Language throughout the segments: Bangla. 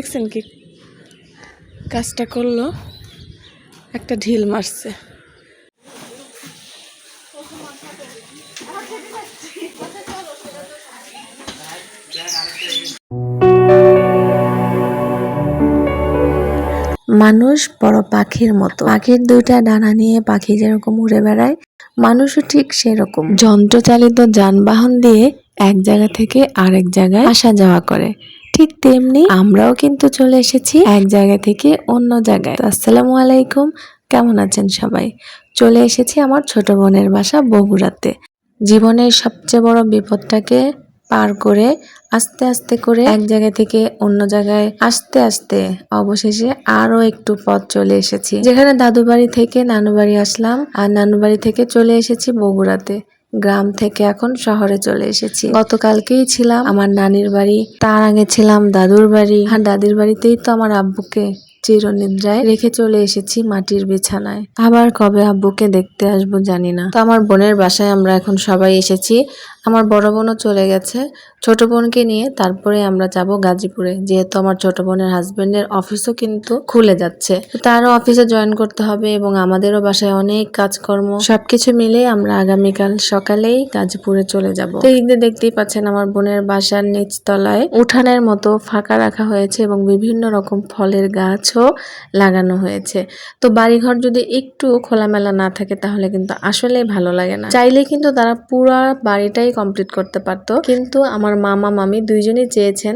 দেখছেন কি? কাজটা করল, একটা ঢিল মারছে। মানুষ বড় পাখির মতো। পাখির দুইটা ডানা নিয়ে পাখি যেরকম উড়ে বেড়ায়, মানুষও ঠিক সেরকম। যন্ত্রচালিত যানবাহন দিয়ে এক জায়গা থেকে আরেক জায়গায় আসা যাওয়া করে। ঠিক তেমনি আমরাও কিন্তু চলে এসেছি এক জায়গা থেকে অন্য জায়গায়। আসসালামু আলাইকুম, কেমন আছেন সবাই? চলে এসেছি আমার ছোট বোনের বাসা বগুড়াতে। জীবনের সবচেয়ে বড় বিপদটাকে পার করে, আস্তে আস্তে করে এক জায়গা থেকে অন্য জায়গায় আস্তে আস্তে অবশেষে আরও একটু পথ চলে এসেছি। যেখানে দাদু বাড়ি থেকে নানু বাড়ি আসলাম, আর নানু বাড়ি থেকে চলে এসেছি বগুড়াতে। গ্রাম থেকে এখন শহরে চলে এসেছি। গতকালকেই ছিলাম আমার নানির বাড়ি, তার আগে ছিলাম দাদুর বাড়ি। হ্যাঁ দাদির বাড়িতেই তো আমার আব্বুকে চিরনিদ্রায় রেখে চলে এসেছি মাটির বিছানায়। আবার কবে আব্বুকে দেখতে আসব জানি না। তো আমার বোনের বাসায় আমরা এখন সবাই এসেছি। আমার বড় বোনও চলে গেছে। ছোট বোনকে নিয়ে তারপরে আমরা যাব গাজীপুরে। যেহেতু আমার ছোট বোনের হাজবেন্ডের অফিসও কিন্তু খুলে যাচ্ছে। তারও অফিসে জয়েন করতে হবে এবং আমাদেরও বাসায় অনেক কাজকর্ম। সবকিছু মিলে আমরা আগামীকাল সকালেই গাজীপুরে চলে যাব। তো এই দেখতেই পাচ্ছেন, আমার বোনের বাসার নিচতলায় উঠানের মতো ফাঁকা রাখা হয়েছে এবং বিভিন্ন রকম ফলের গাছও লাগানো হয়েছে। তো বাড়িঘর যদি একটু খোলামেলা না থাকে তাহলে কিন্তু আসলেই ভালো লাগে না। চাইলে কিন্তু তারা পুরো বাড়িটাই কমপ্লিট করতে পারতো। কিন্তু আমার মামা, মামি দুইজনই চেয়েছেন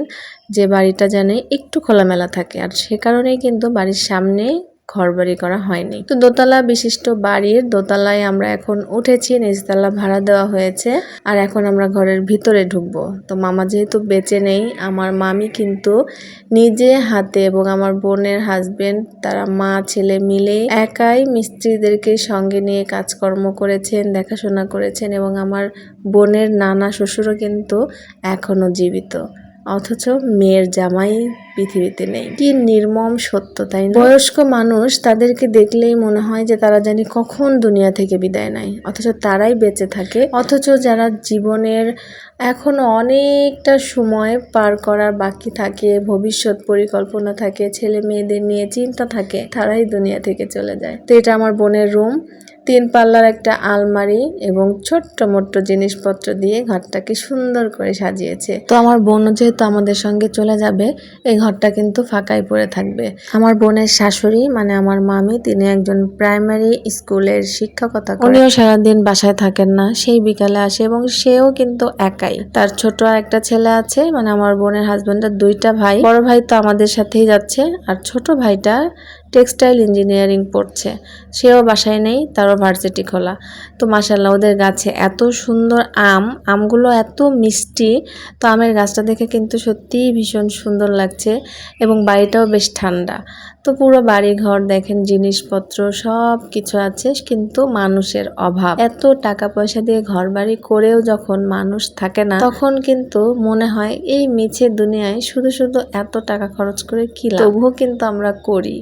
যে বাড়িটা যেন একটু খোলামেলা থাকে। আর সে কারণেই কিন্তু বাড়ির সামনে ঘর বাড়ি করা হয়নি। তো দোতলা বিশিষ্ট বাড়ির দোতলায় আমরা এখন উঠেছি, নিচতলা ভাড়া দেওয়া হয়েছে আর এখন আমরা ঘরের ভিতরে ঢুকবো। তো মামা যেহেতু বেঁচে নেই, আমার মামি কিন্তু নিজে হাতে এবং আমার বোনের হাজবেন্ড তারা মা, ছেলে মিলে একাই মিস্ত্রিদেরকে সঙ্গে নিয়ে কাজকর্ম করেছেন, দেখাশোনা করেছেন এবং আমার বোনের নানা শ্বশুরও কিন্তু এখনও জীবিত। অথচ মেয়ের জামাই পৃথিবীতে নেই। কি নির্মম সত্য, তাই না? বয়স্ক মানুষ তাদেরকে দেখলেই মনে হয় যে তারা জানি কখন দুনিয়া থেকে বিদায় নেয়। অথচ তারাই বেঁচে থাকে। অথচ যারা জীবনের এখনও অনেকটা সময় পার করার বাকি থাকে, ভবিষ্যৎ পরিকল্পনা থাকে, ছেলে মেয়েদের নিয়ে চিন্তা থাকে, তারাই দুনিয়া থেকে চলে যায়। তো এটা আমার বোনের রুম। তিন পাল্লার একটা আলমারি এবং ছোট্ট মোট্ট জিনিসপত্র দিয়ে ঘরটাকে সুন্দর করে সাজিয়েছে। তো আমার বোনও যেহেতু আমাদের সঙ্গে চলে যাবে, এই ঘরটা কিন্তু ফাঁকাই পড়ে থাকবে। আমার বোনের শাশুড়ি মানে আমার মামি, তিনি একজন প্রাইমারি স্কুলের শিক্ষকতা উনিও সারাদিন বাসায় থাকেন না, সেই বিকালে আসে এবং সেও কিন্তু একাই। তার ছোট একটা ছেলে আছে মানে আমার বোনের হাজবেন্ডের দুইটা ভাই। বড় ভাই তো আমাদের সাথেই যাচ্ছে, আর ছোট ভাইটা টেক্সটাইল ইঞ্জিনিয়ারিং পড়ছে। সেও বাসায় নেই, তারও ভার্সিটি খোলা। তো মাসাল্লাহ ওদের গাছে এত সুন্দর আম, আমগুলো এত মিষ্টি। তো আমের গাছটা দেখে কিন্তু সত্যিই ভীষণ সুন্দর লাগছে এবং বাড়িটাও বেশ ঠান্ডা। তো পুরো বাড়ি ঘর দেখেন, জিনিসপত্র সব কিছু আছে, কিন্তু মানুষের অভাব। এত টাকা পয়সা দিয়ে ঘর বাড়ি করেও যখন মানুষ থাকে না, তখন কিন্তু মনে হয় এই মিছে দুনিয়ায় শুধু শুধু এত টাকা খরচ করে কি তবুও কিন্তু আমরা করি।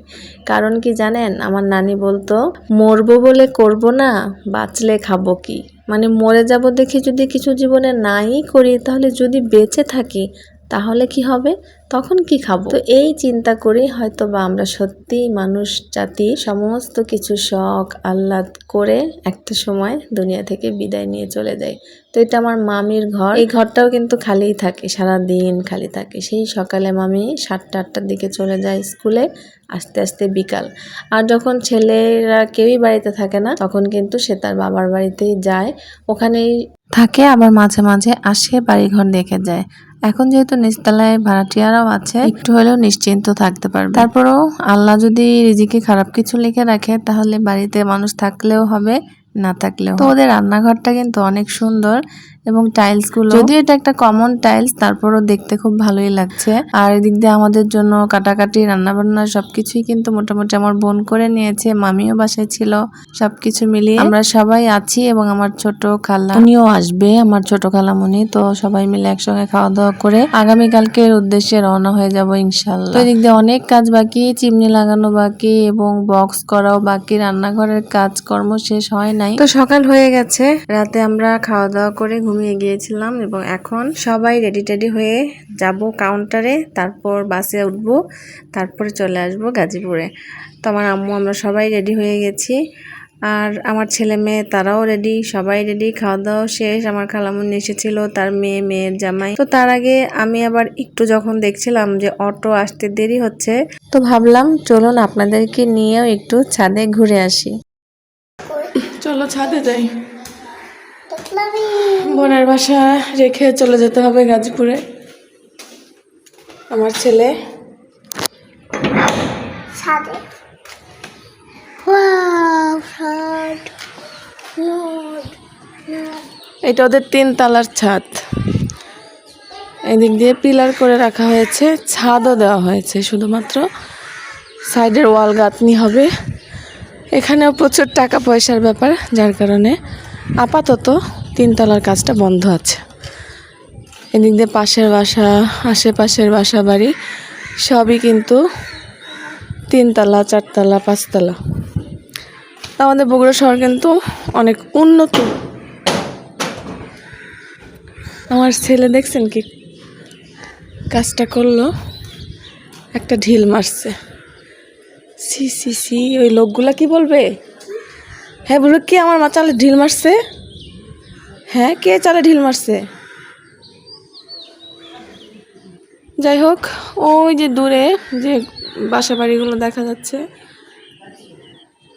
কারণ কি জানেন, আমার নানি বলতো, মরবো বলে করব না, বাঁচলে খাব কি? মানে মরে যাব দেখে যদি কিছু জীবনে নাই করি, তাহলে যদি বেঁচে থাকি তাহলে কি হবে? তখন কি খাব? তো এই চিন্তা করেই হয়তো বা আমরা সত্যি মানুষ, জাতি, সমস্ত কিছু শখ, আহ্লাদ করে একটা সময় দুনিয়া থেকে বিদায় নিয়ে চলে যায় তো এটা আমার মামির ঘর। এই ঘরটাও কিন্তু খালিই থাকে সারা দিন খালি থাকে। সেই সকালে মামি সাতটা, আটটার দিকে চলে যায় স্কুলে, আস্তে আস্তে বিকাল। আর যখন ছেলেরা কেউই বাড়িতে থাকে না, তখন কিন্তু সে তার বাবার বাড়িতেই যায়। ওখানেই থাকে, আবার মাঝে মাঝে আসে, বাড়িঘর দেখে যায়। এখন যেহেতু নিচতলায় ভাড়াটিয়ারাও আছে, একটু হলেও নিশ্চিন্ত থাকতে পারবে। তারপরেও আল্লাহ যদি রিজিকে খারাপ কিছু লিখে রাখে, তাহলে বাড়িতে মানুষ থাকলেও হবে, না থাকলেও তো ওদের রান্নাঘরটা কিন্তু অনেক সুন্দর। এবং টাইলসগুলো। যদিও এটা একটা কমন টাইলস তারপরও দেখতে খুব ভালোই লাগছে। আর এদিক দিয়ে আমাদের জন্য কাটাকাটি রান্না বান্না সবকিছুই কিন্তু মোটামুটি আমার বোন করে নিয়েছে মামিও বাসায় ছিল সবকিছু মিলিয়ে। আমরা সবাই আছি এবং আমার ছোট খালা। উনিও আসবে আমার ছোট খালামুনি তো সবাই মিলে একসঙ্গে খাওয়া দাওয়া করে আগামীকালকের উদ্দেশ্যে রওনা হয়ে যাব ইনশাল্লাহ তো এদিক দিয়ে অনেক কাজ বাকি চিমনি লাগানো বাকি এবং বক্স করাও বাকি রান্নাঘরের কাজকর্ম শেষ হয় নাই। তো সকাল হয়ে গেছে রাতে আমরা খাওয়া দাওয়া করে ঘুমিয়ে গিয়েছিলাম এবং এখন সবাই রেডি টেডি হয়ে যাব কাউন্টারে তারপর বাসে উঠব, তারপরে চলে আসব গাজীপুরে। তো আমার আম্মু, আমরা সবাই রেডি হয়ে গেছি। আর আমার ছেলে মেয়ে, তারাও রেডি সবাই রেডি খাওয়া দাওয়া শেষ। আমার খালামুনি এসেছিল, তার মেয়ে, মেয়ের জামাই। তো তার আগে আমি আবার একটু যখন দেখছিলাম যে অটো আসতে দেরি হচ্ছে, তো ভাবলাম চলুন আপনাদেরকে নিয়েও একটু ছাদে ঘুরে আসি। চলো ছাদে যাই। বোনের বাসা রেখে চলে যেতে হবে গাজীপুরে। আমার ছেলে। এটা ওদের তিন তালার ছাদ। এদিক দিয়ে পিলার করে রাখা হয়েছে ছাদও দেওয়া হয়েছে শুধুমাত্র সাইডের ওয়াল গাঁথনি হবে। এখানেও প্রচুর টাকা পয়সার ব্যাপার যার কারণে আপাতত তিনতলার কাজটা বন্ধ আছে। এদিক দিয়ে পাশের বাসা, আশেপাশের বাসা বাড়ি, সবই কিন্তু তিনতলা, চারতলা, পাঁচতলা। আমাদের বগুড়া শহর কিন্তু অনেক উন্নত। আমার ছেলে দেখছেন কি? কাজটা করল, একটা ঢিল মারছে। সি সি সি, ওই লোকগুলা কি বলবে? হ্যাঁ বলবে কে আমার মা চালে ঢিল মারছে? হ্যাঁ কে চালে ঢিল মারছে? যাই হোক, ওই যে দূরে যে বাসা বাড়িগুলো দেখা যাচ্ছে,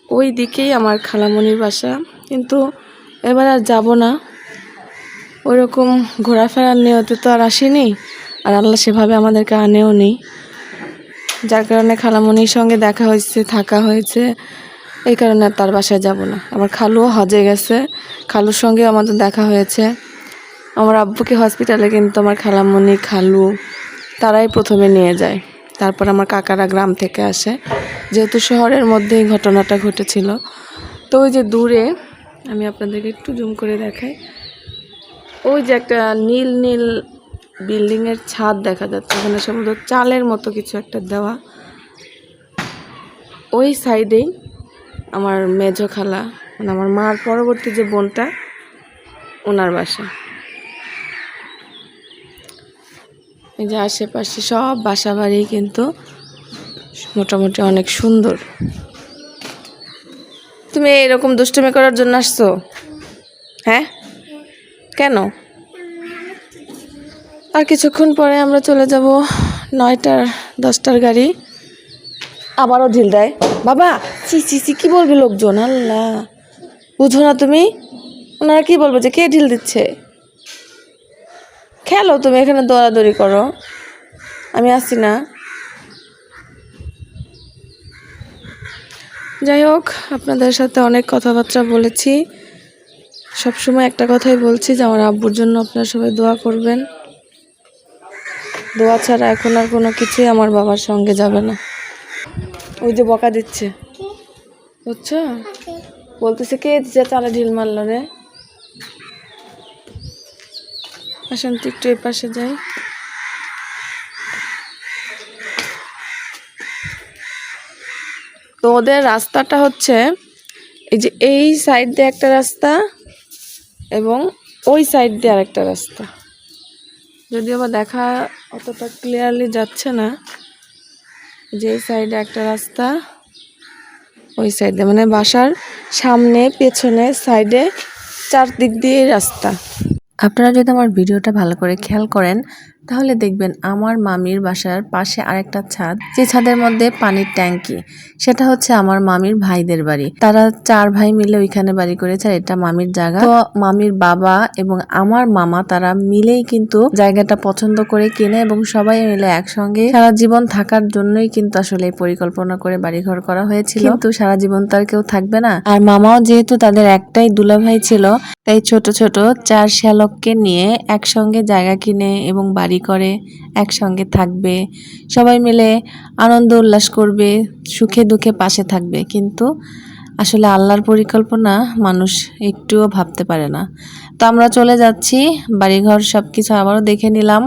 ওই দিকেই আমার খালামণির বাসা। কিন্তু এবার আর যাব না। ওরকম ঘোরাফেরার নিয়তে তো আর আসেনি, আর আল্লাহ সেভাবে আমাদেরকে আনেও নেই। যার কারণে খালামণির সঙ্গে দেখা হয়েছে, থাকা হয়েছে। এই কারণে আর তার বাসায় যাব না। আমার খালুও হজে গেছে। খালুর সঙ্গে আমাদের দেখা হয়েছে। আমার আব্বুকে হসপিটালে কিন্তু আমার খালামণি খালু, তারাই প্রথমে নিয়ে যায়। তারপর আমার কাকারা গ্রাম থেকে আসে। যেহেতু শহরের মধ্যেই ঘটনাটা ঘটেছিল। তো ওই যে দূরে, আমি আপনাদেরকে একটু জুম করে দেখাই। ওই যে একটা নীল নীল বিল্ডিংয়ের ছাদ দেখা যাচ্ছে। ওখানে সম্ভবত চালের মতো কিছু একটা দেওয়া। ওই সাইডেই আমার মেজো খালা মানে আমার মার পরবর্তী যে বোনটা, ওনার বাসা। এই যে আশেপাশে সব বাসা বাড়ি কিন্তু মোটামুটি অনেক সুন্দর। তুমি এরকম দুষ্টুমি করার জন্য আসছো? হ্যাঁ? কেন? আর কিছুক্ষণ পরে আমরা চলে যাব নয়টার দশটার গাড়ি। আবারও ঢিল দেয়। বাবা চি চি চি কী বলবে লোকজন? আল্লাহ। বুঝো না তুমি? ওনারা কি বলব যে কে ঢিল দিচ্ছে? খেলো তুমি, এখানে দৌড়াদৌড়ি করো। আমি আসছি না। যাই হোক, আপনাদের সাথে অনেক কথাবার্তা বলেছি। সবসময় একটা কথাই বলছি যে আমার আব্বুর জন্য আপনারা সবাই দোয়া করবেন। দোয়া ছাড়া এখন আর কোনো কিছুই আমার বাবার সঙ্গে যাবে না। ওই যে বকা দিচ্ছে। বুঝছ? বলতেছে কে যে চালে ঢিল মারলো রে? আসেন তো একটু এ পাশে যাই। তো ওদের রাস্তাটা হচ্ছে এই যে এই সাইড দিয়ে একটা রাস্তা এবং ওই সাইড দিয়ে আরেকটা রাস্তা। যদিও বা দেখা অতটা ক্লিয়ারলি যাচ্ছে না যে সাইডে একটা রাস্তা, ওই সাইডে মানে বাসার সামনে, পেছনে, সাইডে চারদিক দিয়ে রাস্তা। আপনারা যদি আমার ভিডিওটা ভালো করে খেয়াল করেন তাহলে দেখবেন আমার মামির বাসার পাশে আরেকটা ছাদ, যে ছাদের মধ্যে পানির ট্যাঙ্কি। সেটা হচ্ছে আমার মামির ভাইদের বাড়ি। তারা চার ভাই মিলে ওইখানে বাড়ি করেছে আর এটা মামির জায়গা। তো মামির বাবা এবং আমার মামা, তারা মিলেই কিন্তু জায়গাটা পছন্দ করে কিনে এবং সবাই মিলে একসঙ্গে সারা জীবন থাকার জন্যই কিন্তু আসলে পরিকল্পনা করে বাড়িঘর করা হয়েছিল। কিন্তু সারা জীবন তো আর কেউ থাকবে না। আর মামাও যেহেতু তাদের একটাই দুলাভাই ছিল, তাই ছোট ছোট চার শ্যালককে নিয়ে একসঙ্গে জায়গা কিনে এবং বাড়ি করে, একসঙ্গে থাকবে। সবাই মিলে আনন্দ উল্লাস করবে, সুখে দুঃখে পাশে থাকবে। কিন্তু আসলে আল্লাহর পরিকল্পনা মানুষ একটুও ভাবতে পারে না। তো আমরা চলে যাচ্ছি, বাড়িঘর সব কিছু আবারও দেখে নিলাম।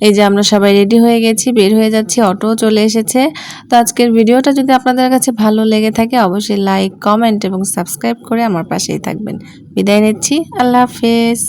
এই যে আমরা সবাই রেডি হয়ে গেছি, বের হয়ে যাচ্ছি, অটোও চলে এসেছে। তো আজকের ভিডিওটা যদি আপনাদের কাছে ভালো লেগে থাকে, অবশ্যই লাইক, কমেন্ট এবং সাবস্ক্রাইব করে আমার পাশেই থাকবেন। বিদায় নিচ্ছি, আল্লাহ হাফেজ।